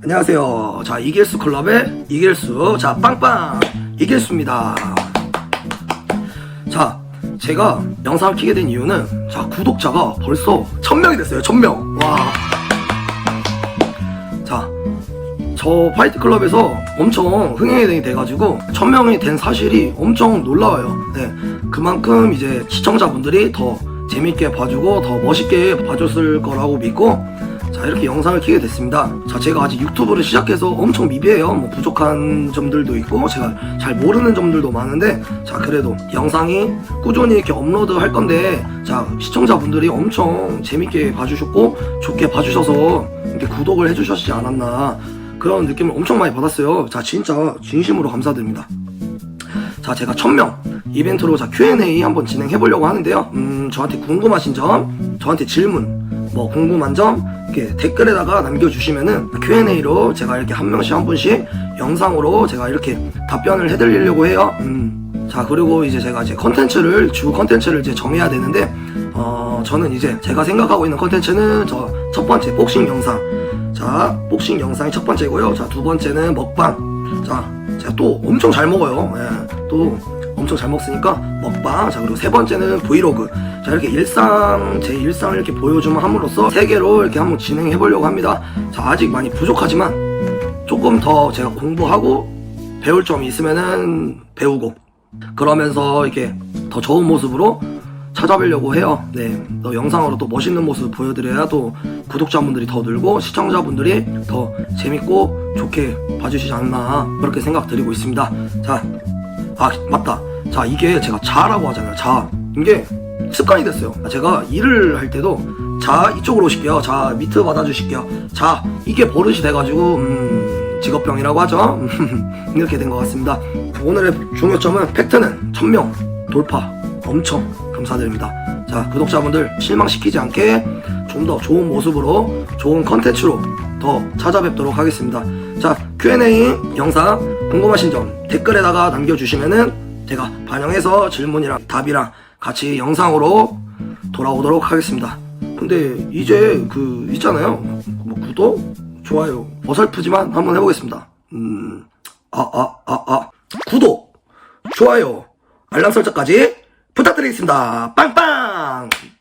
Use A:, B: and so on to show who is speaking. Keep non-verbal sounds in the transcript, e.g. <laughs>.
A: 안녕하세요. 자, 이길수 클럽의 이길수. 자, 빵빵. 이길수입니다. 자, 제가 영상을 키게 된 이유는, 자, 구독자가 벌써 1000명이 됐어요. 1000명. 와. 자, 저 파이트 클럽에서 엄청 흥행이 돼가지고 1000명이 된 사실이 엄청 놀라워요. 네. 그만큼 이제 시청자분들이 더 재밌게 봐주고 더 멋있게 봐줬을 거라고 믿고 자 이렇게 영상을 키게 됐습니다. 자 제가 아직 유튜브를 시작해서 엄청 미비해요. 뭐 부족한 점들도 있고 제가 잘 모르는 점들도 많은데 자 그래도 영상이 꾸준히 이렇게 업로드 할 건데 자 시청자분들이 엄청 재밌게 봐주셨고 좋게 봐주셔서 이렇게 구독을 해주셨지 않았나 그런 느낌을 엄청 많이 받았어요. 자 진짜 진심으로 감사드립니다. 자, 제가 1000명 이벤트로 자 Q&A 한번 진행해 보려고 하는데요. 음, 저한테 궁금하신 점, 저한테 질문, 뭐 궁금한 점 이렇게 댓글에다가 남겨주시면은 Q&A로 제가 이렇게 한 명씩 한 분씩 영상으로 제가 이렇게 답변을 해드리려고 해요. 음. 자, 그리고 이제 제가 이제 컨텐츠를 주 컨텐츠를 이제 정해야 되는데 어, 저는 이제 제가 생각하고 있는 컨텐츠는 저 첫 번째 복싱 영상. 자, 복싱 영상이 첫 번째고요. 자, 두 번째는 먹방. 자, 제가 또 엄청 잘 먹어요. 예, 또 엄청 잘 먹으니까 먹방. 자, 그리고 세 번째는 브이로그. 자, 이렇게 일상, 제 일상을 이렇게 보여주면 함으로써 세 개로 이렇게 한번 진행해 보려고 합니다. 자, 아직 많이 부족하지만 조금 더 제가 공부하고 배울 점이 있으면은 배우고 그러면서 이렇게 더 좋은 모습으로 찾아뵈려고 해요. 네. 또 영상으로 또 멋있는 모습 보여드려야 또 구독자분들이 더 늘고 시청자분들이 더 재밌고 좋게 봐주시지 않나 그렇게 생각 드리고 있습니다. 자, 아, 맞다. 자, 이게 제가 자라고 하잖아요. 자. 이게 습관이 됐어요. 제가 일을 할 때도 자, 이쪽으로 오실게요. 자, 미트 받아주실게요. 자, 이게 버릇이 돼가지고, 음, 직업병이라고 하죠. <laughs> 이렇게 된 것 같습니다. 오늘의 중요점은 팩트는 1000명 돌파. 엄청 감사드립니다. 자, 구독자분들 실망시키지 않게 좀 더 좋은 모습으로 좋은 컨텐츠로 더 찾아뵙도록 하겠습니다. 자, Q&A 영상 궁금하신 점 댓글에다가 남겨주시면은 제가 반영해서 질문이랑 답이랑 같이 영상으로 돌아오도록 하겠습니다. 근데 이제 그 있잖아요. 뭐 구독, 좋아요, 어설프지만 한번 해보겠습니다. 음, 아, 아, 아, 아. 구독, 좋아요, 알람 설정까지 부탁드리겠습니다. 빵빵!